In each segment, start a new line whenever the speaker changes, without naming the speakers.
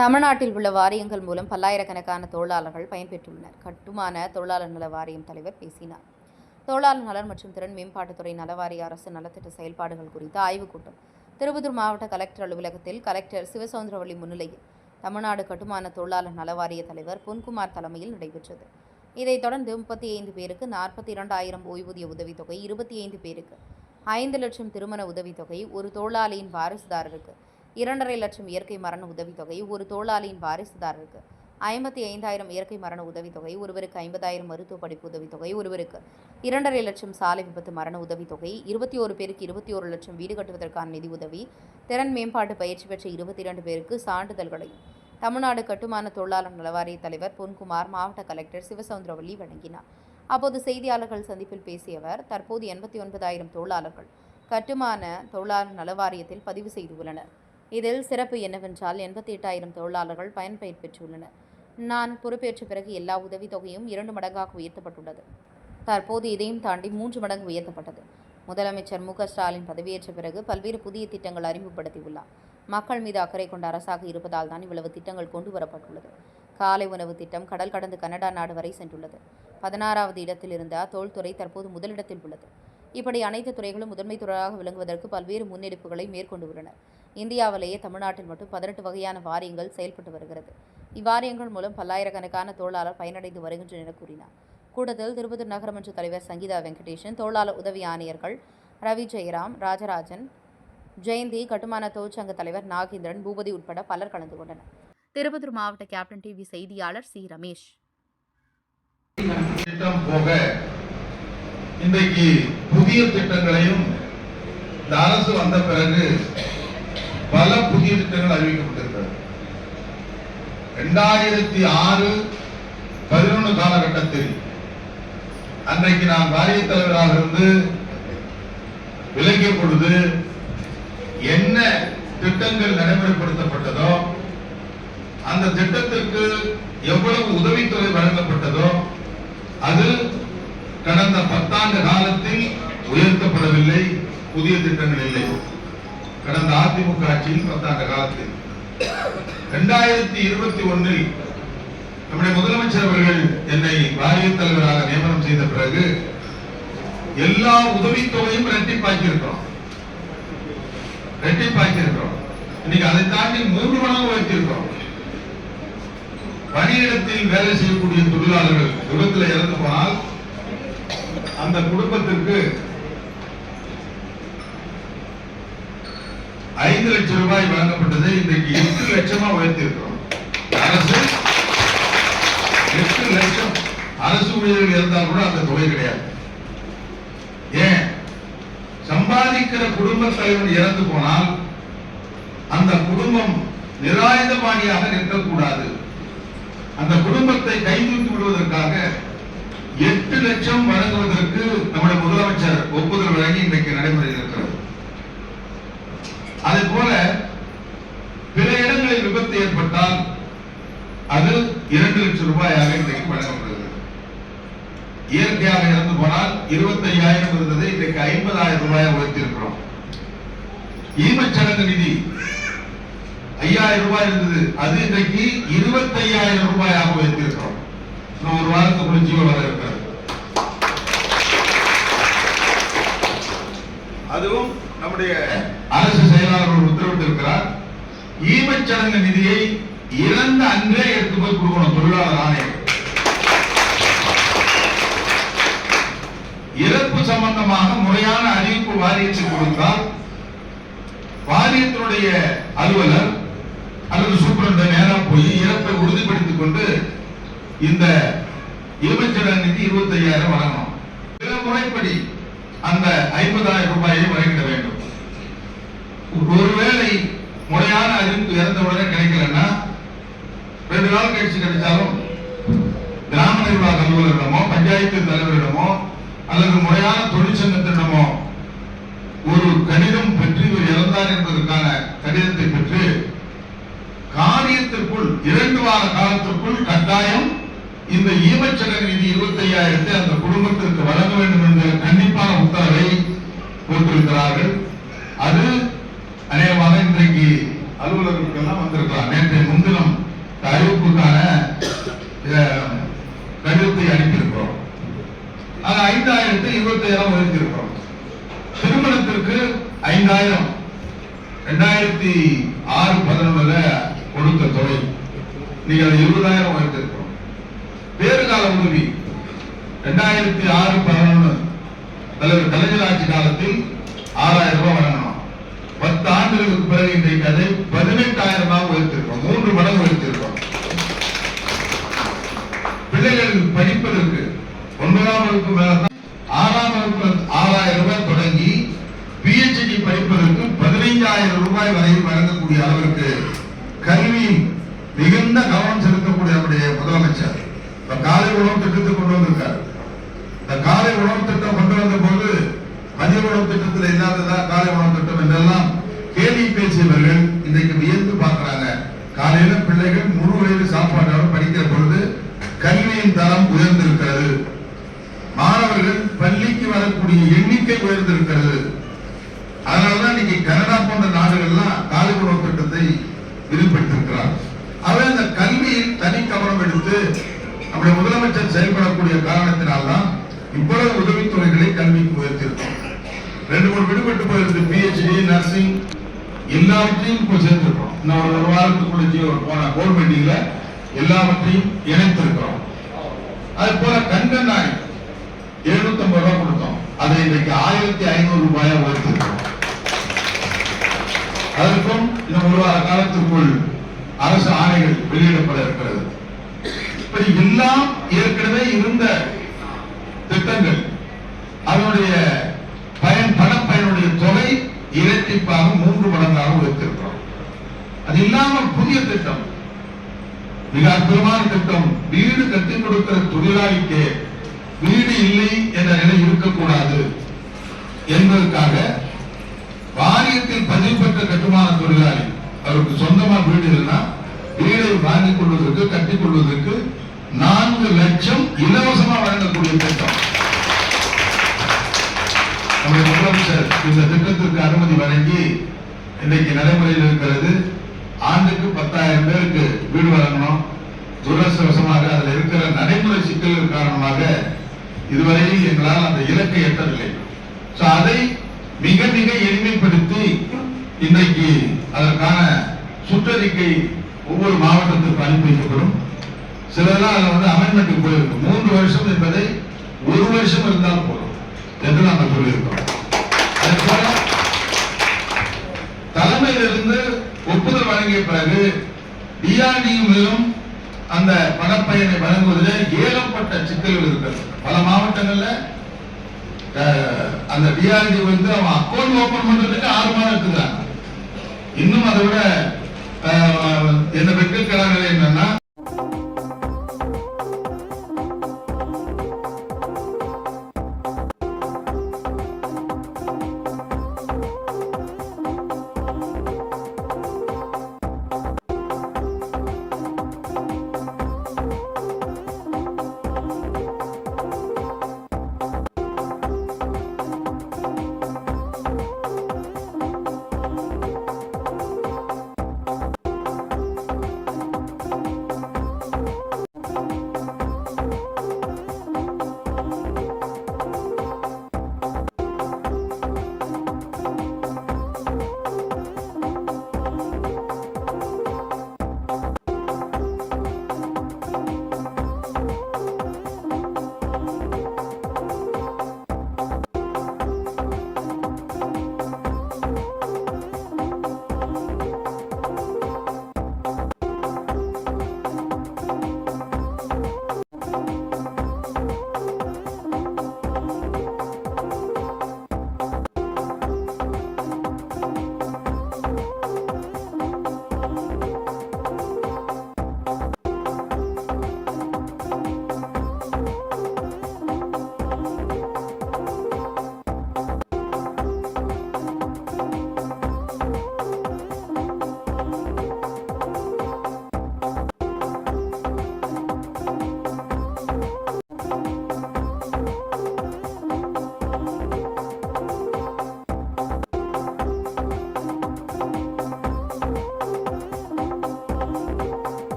தமிழ்நாட்டில் உள்ள வாரியங்கள் மூலம் பல்லாயிரக்கணக்கான தொழிலாளர்கள் பயன்பெற்றுள்ளனர். கட்டுமான தொழிலாளர் நல வாரியம் தலைவர் பேசினார். தொழிலாளர் நலன் மற்றும் திறன் மேம்பாட்டுத்துறை நலவாரிய அரசு நலத்திட்ட செயல்பாடுகள் குறித்த ஆய்வுக் கூட்டம் திருப்பத்தூர் மாவட்ட கலெக்டர் அலுவலகத்தில் கலெக்டர் சிவசவுந்தரவள்ளி முன்னிலையில் தமிழ்நாடு கட்டுமான தொழிலாளர் நலவாரிய தலைவர் பொன்குமார் தலைமையில் நடைபெற்றது. இதைத் தொடர்ந்து முப்பத்தி ஐந்து பேருக்கு நாற்பத்தி இரண்டாயிரம் ஓய்வூதிய உதவித்தொகை இருபத்தி ஐந்து பேருக்கு ஐந்து லட்சம் திருமண உதவித்தொகை ஒரு தொழிலாளியின் வாரிசுதாரருக்கு இரண்டரை லட்சம் இயற்கை மரண உதவித்தொகை ஒரு தொழிலாளியின் வாரிசுதாரருக்கு. ஐம்பத்தி ஐந்தாயிரம் இயற்கை மரண உதவித்தொகை ஒருவருக்கு ஐம்பதாயிரம் மருத்துவ படிப்பு உதவித்தொகை ஒருவருக்கு இரண்டரை லட்சம் சாலை விபத்து மரண உதவித்தொகை இருபத்தி ஒரு பேருக்கு இருபத்தி ஒரு லட்சம் வீடு கட்டுவதற்கான நிதி உதவி திறன் மேம்பாட்டு பயிற்சி பெற்ற இருபத்தி இரண்டு பேருக்கு சான்றிதழ்களையும். தமிழ்நாடு கட்டுமான தொழிலாளர் நலவாரிய தலைவர் பொன்குமார் மாவட்ட கலெக்டர் சிவசவுந்தரவள்ளி வழங்கினார். அப்போது செய்தியாளர்கள் சந்திப்பில் பேசிய அவர் தற்போது எண்பத்தி ஒன்பதாயிரம் தொழிலாளர்கள் கட்டுமான தொழிலாளர் நலவாரியத்தில் பதிவு செய்துள்ளனர். இதில் சிறப்பு என்னவென்றால் எண்பத்தி எட்டாயிரம் தொழிலாளர்கள் பயன்பெயர் பெற்றுள்ளனர். நான் பொறுப்பேற்ற பிறகு எல்லா உதவித்தொகையும் இரண்டு மடங்காக உயர்த்தப்பட்டுள்ளது. தற்போது இதையும் தாண்டி மூன்று மடங்கு உயர்த்தப்பட்டது. முதலமைச்சர் மு ஸ்டாலின் பதவியேற்ற பிறகு பல்வேறு புதிய திட்டங்கள் அறிமுகப்படுத்தியுள்ளார். மக்கள் மீது அக்கறை கொண்ட அரசாக இருப்பதால் தான் இவ்வளவு திட்டங்கள் கொண்டு வரப்பட்டுள்ளது. காலை உணவு திட்டம் கடல் கடந்து கனடா நாடு வரை சென்றுள்ளது. பதினாறாவது இடத்தில் இருந்த தொழில்துறை தற்போது முதலிடத்தில் உள்ளது. இப்படி அனைத்து துறைகளும் முதன்மை துறையாக விளங்குவதற்கு பல்வேறு முன்னெடுப்புகளை மேற்கொண்டுள்ளனர் இந்தியாவிலேயே தமிழ்நாட்டில் மட்டும் பதினெட்டு வகையான வாரியங்கள் செயல்பட்டு வருகிறது. இவ்வாரியங்கள் மூலம் பல்லாயிரக்கணக்கான தொழிலாளர் பயனடைந்து வருகின்றனர் என கூறினார். கூட்டத்தில் திருப்பத்தூர் நகரமன்ற தலைவர் சங்கீதா வெங்கடேஷன் தொழிலாளர் உதவி ஆணையர்கள் ரவி ஜெயராம் ராஜராஜன் ஜெயந்தி கட்டுமான தொழிற்சங்க தலைவர் நாகேந்திரன் பூபதி உட்பட பலர் கலந்து கொண்டனர். திருப்பத்தூர் மாவட்ட கேப்டன் டிவி செய்தியாளர் சி. ரமேஷ்.
திட்டம் போக இன்றைக்கு புதிய திட்டங்களையும் இந்த அரசு வந்த பிறகு பல புதிய திட்டங்கள் அறிவிக்கப்பட்டிருக்கிறது. இரண்டாயிரத்தி ஆறு பதினொன்று காலகட்டத்தில் அன்றைக்கு நான் வாரிய தலைவராக இருந்து விலகிய பொழுது என்ன திட்டங்கள் நடைமுறைப்படுத்தப்பட்டதோ அந்த திட்டத்திற்கு எவ்வளவு உதவித்தொகை வழங்கப்பட்டதோ அது கடந்த பத்தாண்டு காலத்தில் உயர்த்தப்படவில்லை புதிய திட்டங்கள் இல்லை. கடந்த அதிமுக ஆட்சியில் பத்தாண்டு காலத்தில் இரண்டாயிரத்தி இருபத்தி ஒன்னில் நம்முடைய முதலமைச்சர் அவர்கள் என்னை வாரிய தலைவராக நியமனம் செய்த பிறகு எல்லா உதவித்தொகையும் இரட்டிப்பாக்கி இருக்கிறோம் இரட்டிப்பாக்கி இருக்கிறோம் இன்னைக்கு அதை தாண்டி மூன்று மடங்கு வைத்திருக்கிறோம் பணியிடத்தில் வேலை செய்யக்கூடிய தொழிலாளர்கள் விபத்தில் இறந்து போனால் அந்த குடும்பத்திற்கு ஐந்து லட்சம் ரூபாய் வழங்கப்பட்டது இன்றைக்கு எட்டு லட்சமா உயர்த்தியிருக்கிறோம். அரசு எட்டு லட்சம் அரசு ஊழியர்கள் இருந்தால் கூட அந்த தொகை கிடையாது. ஏன்? சம்பாதிக்கிற குடும்ப தலைவர் இறந்து போனால் அந்த குடும்பம் நிராயுதபாணியாக நிற்கக்கூடாது. அந்த குடும்பத்தை கைதூக்கி விடுவதற்காக எட்டு லட்சம் வழங்குவதற்கு நம்முடைய முதலமைச்சர் ஒப்புதல் வழங்கி இன்றைக்கு நடைமுறையில் இருக்கிறார். அதே போல பிற இடங்களில் விபத்து ஏற்பட்டால் அது இரண்டு லட்சம் ரூபாயாக இன்றைக்கு வழங்கப்படுகிறது. இயற்கையாக இறந்து போனால் இருபத்தி ஐயாயிரம் இருந்தது இன்றைக்கு ஐம்பதாயிரம் ரூபாயை உயர்த்தியிருக்கிறோம். ஈமச்சடங்கு நிதி ஐயாயிரம் ரூபாய் இருந்தது. அது இன்றைக்கு இருபத்தையாயிரம் ரூபாயாக உயர்த்தியிருக்கிறோம். ஒரு வாரத்துக்கு ஜீவ வர இருக்கிறது. அதுவும் நம்முடைய அரசு செயலாளர் உத்தரவிட்டிருக்கிறார். ஈமச்சடங்கு நிதியை இறந்த அன்றே எடுத்து போய் கொடுக்கணும் தொழிலாளர் ஆணையம். இறப்பு சம்பந்தமாக முறையான அறிவிப்பு வாரியத்துக்கு கொடுத்தால் வாரியத்தினுடைய அலுவலர் அல்லது சூப்பரண்ட நேரம் போய் இறப்பை உறுதிப்படுத்திக் கொண்டு இந்த ஈமச்சடங்கு நிதி இருபத்தி ஐயாயிரம் வழங்கணும். பிற முறைப்படி அந்த ஐம்பதாயிரம் ரூபாயை வழங்கிட வேண்டும். ஒருவேளை முறையான அறிவிப்பு இறந்த உடனே கிடைக்கலன்னா ரெண்டு நாள் கழிச்சு கிடைச்சாலும் கிராம நிர்வாக அலுவலரிடமோ பஞ்சாயத்து தலைவரிடமோ அல்லது முறையான தொழிற்சங்கத்திடமோ ஒரு கடிதம் பெற்று இவர் இறந்தார் என்பதற்கான கடிதத்தை பெற்று காரியத்திற்குள் இரண்டு வார காலத்திற்குள் கட்டாயம் இந்த ஈமச்சடங்கு நிதி இருபத்தி ஐயாயிரத்தை அந்த குடும்பத்திற்கு வழங்க வேண்டும் என்ற கண்டிப்பான உத்தரவை போட்டிருக்கிறார்கள். அது அநேகமாக இன்றைக்கு அலுவலர்களுக்கெல்லாம் வந்திருக்கலாம். நேற்றைய முன்தினம் அறிவிப்புக்கான கடிதத்தை அனுப்பியிருக்கிறோம். ஆனா ஐந்தாயிரத்து இருபத்தாயிரம் ஒதுக்கியிருக்கிறோம் திருமணத்திற்கு ஐந்தாயிரம். ரெண்டாயிரத்தி ஆறு பதினொன்றுல கொடுத்த தொகை. நீங்க அது இருபதாயிரம் உயர்த்திருக்கிறோம் பேருகால உதவி. ரெண்டாயிரத்தி ஆறு பதினொன்று தலைவர் கலைஞர் ஆட்சி காலத்தில் ஆறாயிரம் ரூபாய் வழங்கணும். பத்து ஆண்டுகளுக்கு பிறகு இன்றைக்கு அதை பதினெட்டாயிரமாக உயர்த்திருக்கோம் மூன்று மடங்கு உயர்த்திருக்கோம் பிள்ளைகள் படிப்பதற்கு ஒன்பதாம் வகுப்பு ஆறாம் வகுப்பு ஆறாயிரம் ரூபாய் தொடங்கி பிஹெச்டி படிப்பதற்கு பதினைஞ்சாயிரம் ரூபாய் வரை வழங்கக்கூடிய அளவிற்கு கல்வியின் மிகுந்த கவனம் செலுத்தக்கூடிய நம்முடைய முதலமைச்சர். காலை உணவு திட்டத்தை கொண்டு வந்து இந்த காலை உணவு திட்டம் கொண்டு வந்த போது மதிய உணவு திட்டத்தில் இல்லாததா காலை உணவு திட்டம் என்றெல்லாம் கேள்வி பேசியவர்கள் இன்றைக்கு வியந்து பார்க்கிறாங்க காலையில பிள்ளைகள் முழு வயது சாப்பாட்டோட படிக்கிற பொழுது கல்வியின் தரம் உயர்ந்திருக்கிறது மாணவர்கள் பள்ளிக்கு வரக்கூடிய எண்ணிக்கை உயர்ந்திருக்கிறது அதனாலதான் இன்னைக்கு கனடா போன்ற நாடுகள்லாம் காலை உணவு திட்டத்தை விரிவுபடுத்திருக்கிறார் அவர் அந்த கல்வியில் தனி கவனம் எடுத்து நம்முடைய முதலமைச்சர் செயல்படக்கூடிய காரணத்தினால்தான் இவ்வளவு உதவித்துறைகளை கல்விக்கு உயர்த்தியிருக்கோம் ரெண்டு மூணு விடுபட்டு போயிருக்கு பிஹெச்டி நர்சிங் எல்லாவற்றையும் இப்போ சேர்த்துருக்கிறோம். நான் ஒரு ஒரு வாரத்துக்குள்ள போன கோல் மீட்டிங்ல எல்லாவற்றையும் இணைத்திருக்கிறோம். அது போல கண்கண்ணாடி எழுநூத்தி ஐம்பது ரூபாய் கொடுத்தோம். அதை இன்னைக்கு ஆயிரத்தி ஐநூறு ரூபாயா உயர்த்திருக்கிறோம். அதற்கும் இந்த ஒரு வார காலத்திற்குள் அரசு ஆணைகள் வெளியிடப்பட இருக்கிறது. இப்படி எல்லாம் ஏற்கனவே இருந்த திட்டங்கள் அதனுடைய இரட்டிப்பாக மூன்று மடங்காக உயர்த்திருக்கிறோம். அது இல்லாமல் புதிய திட்டம். மிக அற்புதமான திட்டம் வீடு கட்டி கொடுக்கிற தொழிலாளிக்கு வீடு இல்லை என்ற நிலை இருக்கக்கூடாது என்பதற்காக வாரியத்தில் பதிவு பெற்ற கட்டுமான தொழிலாளி அவருக்கு சொந்தமா வீடு இல்லைன்னா வீடை வாங்கிக் கொள்வதற்கு கட்டிக் கொள்வதற்கு நான்கு லட்சம் இலவசமா வழங்கக்கூடிய திட்டம். நம்முடைய முதலமைச்சர் இந்த திட்டத்திற்கு அனுமதி வழங்கி இன்றைக்கு நடைமுறையில் இருக்கிறது. ஆண்டுக்கு பத்தாயிரம் பேருக்கு வீடு வழங்கணும். துரதிருஷ்டவசமாக அதில் இருக்கிற நடைமுறை சிக்கல்கள் காரணமாக இதுவரையில் எங்களால் அந்த இலக்கை எட்டவில்லை. ஸோ அதை மிக மிக எளிமைப்படுத்தி இன்றைக்கு அதற்கான சுற்றறிக்கை ஒவ்வொரு மாவட்டத்திற்கு அனுப்பி வைக்கப்படும். சிலதெல்லாம் அதில் வந்து அமெண்ட்மெண்ட்டுக்கு போயிருக்கு மூன்று வருஷம் என்பதை ஒரு வருஷம் இருந்தாலும் போதும். என்று நாங்கள் சொல்லியிருக்கிறோம். தலைமையிலிருந்து ஒப்புதல் வழங்கிய பிறகு டிஆர்டியும் அந்த பணப்பயனை வழங்குவதில் ஏகப்பட்ட சிக்கல்கள் இருக்கிறது. பல மாவட்டங்கள்ல அந்த டிஆர்டி வந்து அவன் அக்கௌண்ட் ஓபன் பண்றதுக்கு ஆறு மாதம் எடுத்துக்கிறாங்க. இன்னும் அதை விட அஹ், என்ன வெற்றிக்கிறாங்க என்னன்னா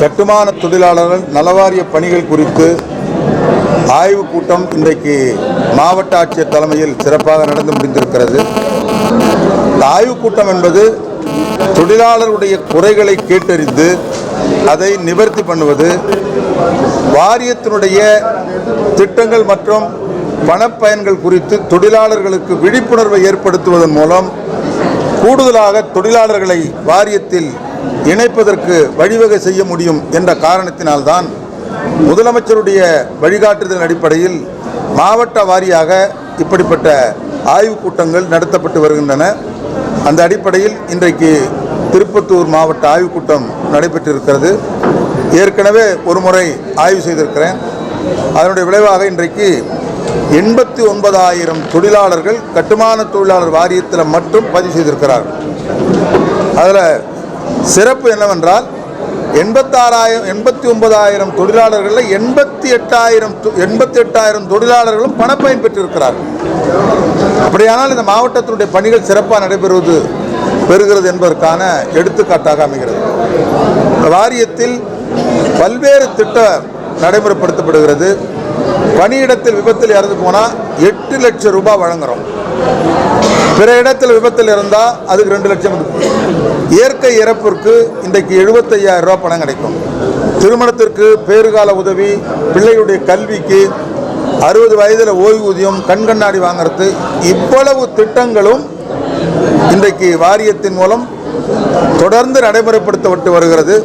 கட்டுமான தொழிலாளர்கள் நலவாரிய பணிகள் குறித்து ஆய்வுக் கூட்டம் இன்றைக்கு மாவட்ட ஆட்சியர் தலைமையில் சிறப்பாக நடந்து முடிந்திருக்கிறது. இந்த ஆய்வுக் கூட்டம் என்பது தொழிலாளருடைய குறைகளை கேட்டறிந்து அதை நிவர்த்தி பண்ணுவது வாரியத்தினுடைய திட்டங்கள் மற்றும் பணப்பயன்கள் குறித்து தொழிலாளர்களுக்கு விழிப்புணர்வை ஏற்படுத்துவதன் மூலம் கூடுதலாக தொழிலாளர்களை வாரியத்தில் இணைப்பதற்கு வழிவகை செய்ய முடியும் என்ற காரணத்தினால்தான் முதலமைச்சருடைய வழிகாட்டுதல் அடிப்படையில் மாவட்ட வாரியாக இப்படிப்பட்ட ஆய்வுக் கூட்டங்கள் நடத்தப்பட்டு வருகின்றன. அந்த அடிப்படையில் இன்றைக்கு திருப்பத்தூர் மாவட்ட ஆய்வுக் கூட்டம் நடைபெற்றிருக்கிறது. ஏற்கனவே ஒரு முறை ஆய்வு செய்திருக்கிறேன். அதனுடைய விளைவாக இன்றைக்கு எண்பத்தி ஒன்பதாயிரம் தொழிலாளர்கள் கட்டுமான தொழிலாளர் வாரியத்தில் மட்டும் பதிவு செய்திருக்கிறார்கள். அதில் சிறப்பு என்னவென்றால் எண்பத்தாறாயிரம் எண்பத்தி ஒன்பதாயிரம் தொழிலாளர்களில் எண்பத்தி எட்டாயிரம் எண்பத்தி எட்டாயிரம் தொழிலாளர்களும் பணப்பயன் பெற்றிருக்கிறார்கள் அப்படியானால் இந்த மாவட்டத்தினுடைய பணிகள் சிறப்பாக நடைபெறுவது பெறுகிறது என்பதற்கான எடுத்துக்காட்டாக அமைகிறது. இந்த வாரியத்தில் பல்வேறு திட்டம் நடைமுறைப்படுத்தப்படுகிறது. பணியிடத்தில் விபத்தில் இறந்து போனால் எட்டு லட்சம் ரூபாய் வழங்குறோம். பிற இடத்தில் விபத்தில் இருந்தால் அதுக்கு ரெண்டு லட்சம் இயற்கை இறப்பிற்கு இன்றைக்கு எழுபத்தையாயிரம் ரூபா பணம் கிடைக்கும். திருமணத்திற்கு பேறுகால உதவி பிள்ளையுடைய கல்விக்கு அறுபது வயதில் ஓய்வூதியம் கண் கண்ணாடி வாங்குறது இவ்வளவு திட்டங்களும் இன்றைக்கு வாரியத்தின் மூலம் தொடர்ந்து நடைமுறைப்படுத்தப்பட்டு வருகிறது.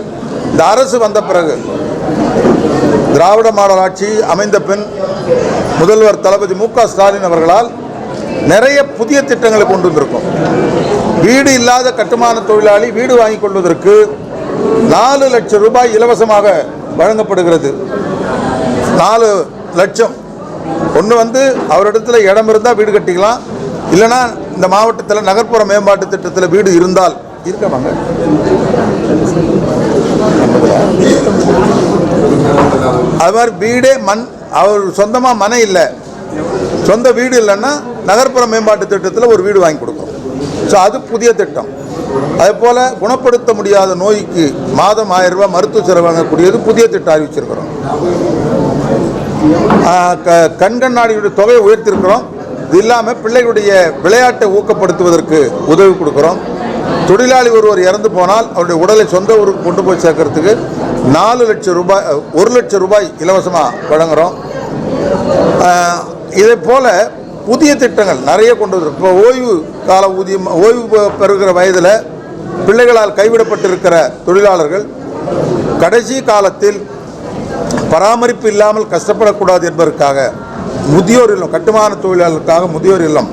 இந்த அரசு வந்த பிறகு திராவிட மாடல் ஆட்சி அமைந்த பின் முதல்வர் தளபதி மு க ஸ்டாலின் அவர்களால் நிறைய புதிய திட்டங்களை கொண்டு வந்திருக்கோம். வீடு இல்லாத கட்டுமான தொழிலாளி வீடு வாங்கி கொள்வதற்கு நாலு லட்சம் ரூபாய் இலவசமாக வழங்கப்படுகிறது. நாலு லட்சம். ஒன்று வந்து அவரிடத்துல இடம் இருந்தால் வீடு கட்டிக்கலாம். இல்லைன்னா இந்த மாவட்டத்தில் நகர்ப்புற மேம்பாட்டு திட்டத்தில் வீடு இருந்தால் இருக்கமாங்க அது மாதிரி வீடே மண் அவர் சொந்தமாக மனை இல்லை. சொந்த வீடு இல்லைன்னா நகர்ப்புற மேம்பாட்டு திட்டத்தில் ஒரு வீடு வாங்கி கொடுக்கும். ஸோ அது புதிய திட்டம். அதே போல் குணப்படுத்த முடியாத நோய்க்கு மாதம் ஆயிரம் ரூபாய் மருத்துவ செலவு வாங்கக்கூடியது புதிய திட்டம் அறிவிச்சிருக்கிறோம். கண்கண்ணாடியுடைய க- தொகையை உயர்த்திருக்கிறோம். இது இல்லாமல் பிள்ளைகளுடைய விளையாட்டை ஊக்கப்படுத்துவதற்கு உதவி கொடுக்குறோம். தொழிலாளி ஒருவர் இறந்து போனால் அவருடைய உடலை சொந்த ஊருக்கு கொண்டு போய் சேர்க்கறதுக்கு நாலு லட்சம் ரூபாய் ஒரு லட்சம் ரூபாய் இலவசமாக வழங்குகிறோம் இதே போல் புதிய திட்டங்கள் நிறைய கொண்டு வந்திருக்கோம் இப்போ ஓய்வு கால ஊதியம் ஓய்வு பெறுகிற வயதில் பிள்ளைகளால் கைவிடப்பட்டிருக்கிற தொழிலாளர்கள் கடைசி காலத்தில் பராமரிப்பு இல்லாமல் கஷ்டப்படக்கூடாது என்பதற்காக முதியோர் இல்லம் கட்டுமான தொழிலாளர்களுக்காக முதியோர் இல்லம்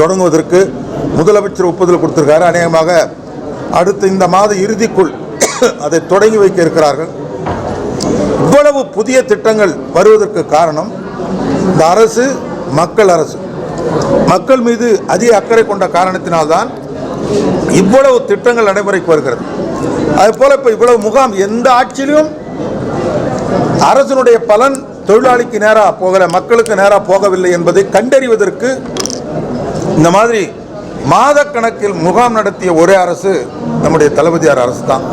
தொடங்குவதற்கு முதலமைச்சர் ஒப்புதல் கொடுத்திருக்காரு. அநேகமாக அடுத்த இந்த மாத இறுதிக்குள் அதை தொடங்கி வைக்க இருக்கிறார்கள். இவ்வளவு புதிய திட்டங்கள் வருவதற்கு காரணம் இந்த அரசு மக்கள் அரசு. மக்கள் மீது அதிக அக்கறை கொண்ட காரணத்தினால்தான் இவ்வளவு திட்டங்கள் நடைமுறைக்கு வருகிறது. அதுபோல இப்போ இவ்வளவு முகாம் எந்த ஆட்சியிலும் அரசனுடைய பலன் தொழிலாளிக்கு நேராக போகலை மக்களுக்கு நேராக போகவில்லை என்பதை கண்டறிவதற்கு இந்த மாதிரி மாதக்கணக்கில் முகாம் நடத்திய ஒரே அரசு நம்முடைய தளபதியார் அரசு தான்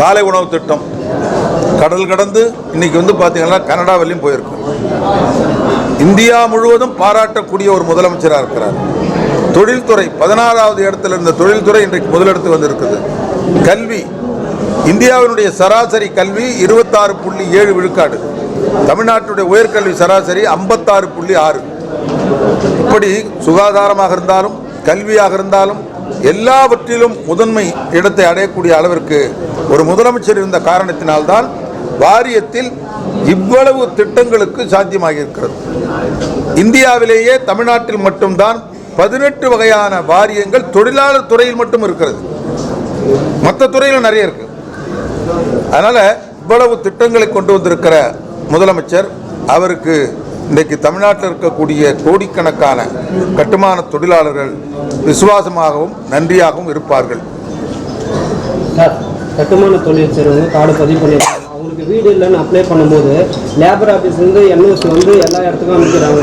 காலை உணவு திட்டம் கடல் கடந்து இன்னைக்கு வந்து பார்த்தீங்கன்னா கனடா வரையும் போயிருக்கு. இந்தியா முழுவதும் பாராட்டக்கூடிய ஒரு முதலமைச்சராக இருக்கிறார். தொழில்துறை பதினாறாவது இடத்துல இருந்த தொழில்துறை இன்றைக்கு முதலிடத்து வந்திருக்குது. கல்வி இந்தியாவினுடைய சராசரி கல்வி இருபத்தாறு புள்ளி ஏழு விழுக்காடு. தமிழ்நாட்டுடைய உயர்கல்வி சராசரி ஐம்பத்தாறு புள்ளி ஆறு. இப்படி சுகாதாரமாக இருந்தாலும் கல்வியாக இருந்தாலும் எல்லாவற்றிலும் முதன்மை இடத்தை அடையக்கூடிய அளவிற்கு ஒரு முதலமைச்சர் இருந்த காரணத்தினால்தான் வாரியத்தில் இவ்வளவு திட்டங்களுக்கு சாத்தியமாகியிருக்கிறது. இந்தியாவிலேயே தமிழ்நாட்டில் மட்டும்தான் பதினெட்டு வகையான வாரியங்கள் தொழிலாளர் துறையில் மட்டும் இருக்கிறது. மற்ற துறையில் நிறைய இருக்கு. அதனால் இவ்வளவு திட்டங்களை கொண்டு வந்திருக்கிற முதலமைச்சர் அவருக்கு இன்றைக்கு தமிழ்நாட்டில் இருக்கக்கூடிய கோடிக்கணக்கான கட்டுமான தொழிலாளர்கள் விசுவாசமாகவும் நன்றியாகவும் இருப்பார்கள்.
கட்டுமான தொழில் செய்கிறவங்க பதிவு பண்ணியிருக்காங்க வீடு இல்லைன்னு அப்ளை பண்ணும்போது லேபர் ஆஃபீஸ்லேருந்து என்ஓசி வந்து எல்லா இடத்துக்கும் அனுப்பிக்கிறாங்க.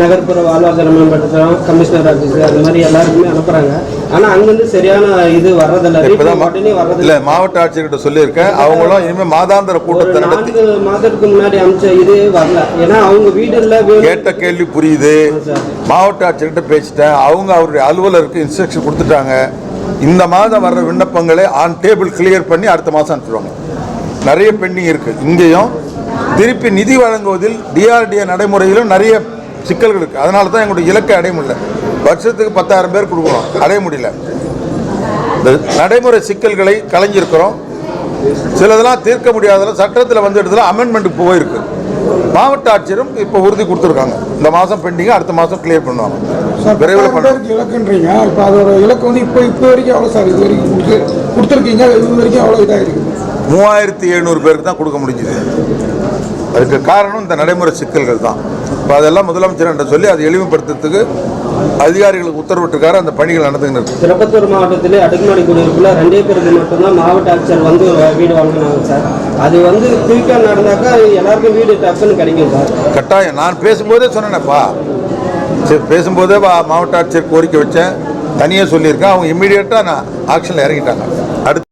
நகர்ப்புற வாழ்வாதார மேம்படுத்துகிறோம் கமிஷனர் ஆஃபீஸ் அது மாதிரி எல்லாருக்குமே அனுப்புகிறாங்க ஆனால் அங்கேருந்து சரியான இது வர்றதில்ல. உடனே
இல்ல
வர்றதில்ல
மாவட்ட ஆட்சியர்கிட்ட சொல்லியிருக்கேன். அவங்களும் இனிமே மாதாந்திர கூட்டத்தை நடத்தி
நான்கு மாதத்துக்கு முன்னாடி அமிச்ச இது வரல. ஏன்னா அவங்க வீடு இல்லை
கேட்ட கேள்வி புரியுது. மாவட்ட ஆட்சியர்கிட்ட பேசிட்டேன். அவங்க அவருடைய அலுவலருக்கு இன்ஸ்ட்ரக்ஷன் கொடுத்துட்டாங்க. இந்த மாதம் வர்ற விண்ணப்பங்களை ஆன் டேபிள் கிளியர் பண்ணி அடுத்த மாதம் அனுப்பிடுவாங்க நிறைய பெண்டிங் இருக்கு. இங்கேயும் திருப்பி நிதி வழங்குவதில் டிஆர்டிஏ நடைமுறையிலும் நிறைய சிக்கல்கள் இருக்கு. அதனால தான் எங்களுடைய இலக்கை அடைய முடியல. வருஷத்துக்கு பத்தாயிரம் பேர் கொடுக்குறோம் அடைய முடியல. இந்த நடைமுறை சிக்கல்களை கலைஞ்சிருக்கிறோம். சிலதெல்லாம் தீர்க்க முடியாதெல்லாம் சட்டத்தில் வந்து இடத்துல அமெண்ட்மெண்ட்டுக்கு போயிருக்கு. மாவட்ட ஆட்சியரும் இப்போ உறுதி கொடுத்துருக்காங்க. இந்த மாதம் பெண்டிங் அடுத்த மாதம் கிளியர் பண்ணுவாங்க. விரைவில்
இலக்குன்றீங்க. இப்போ அதோட இலக்கு வந்து இப்போ இப்போ வரைக்கும் எவ்வளோ சார்? இது வரைக்கும் கொடுத்து கொடுத்துருக்கீங்க. இது வரைக்கும் எவ்வளோ இதாக இருக்குது
மூவாயிரத்தி எழுநூறு பேருக்கு தான் கொடுக்க முடிஞ்சுது. அதுக்கு காரணம் இந்த நடைமுறை சிக்கல்கள் தான். இப்போ அதெல்லாம் முதலமைச்சர் சொல்லி அதை எளிமைப்படுத்துறதுக்கு அதிகாரிகளுக்கு உத்தரவிட்டிருக்காரு அந்த பணிகள் நடந்துகிட்டு
திருப்பத்தூர் மாவட்டத்திலே அடுக்குமாடி குடியிருப்புல ரெண்டே பேருக்கு மட்டும்தான் மாவட்ட ஆட்சியர் வந்து வீடு வாங்கினாங்க சார். அது வந்து குயிக்காக நடந்தாக்கா எல்லாருக்கும் வீடு டக்குன்னு கிடைக்கும் சார்.
கட்டாயம். நான் பேசும்போதே சொன்னேனப்பா. சரி பேசும்போதே மாவட்ட ஆட்சியர் கோரிக்கை வச்சேன். தனியாக சொல்லியிருக்கேன். அவங்க இம்மீடியட்டாக நான் ஆக்ஷனில் இறங்கிட்டாங்க. அடுத்து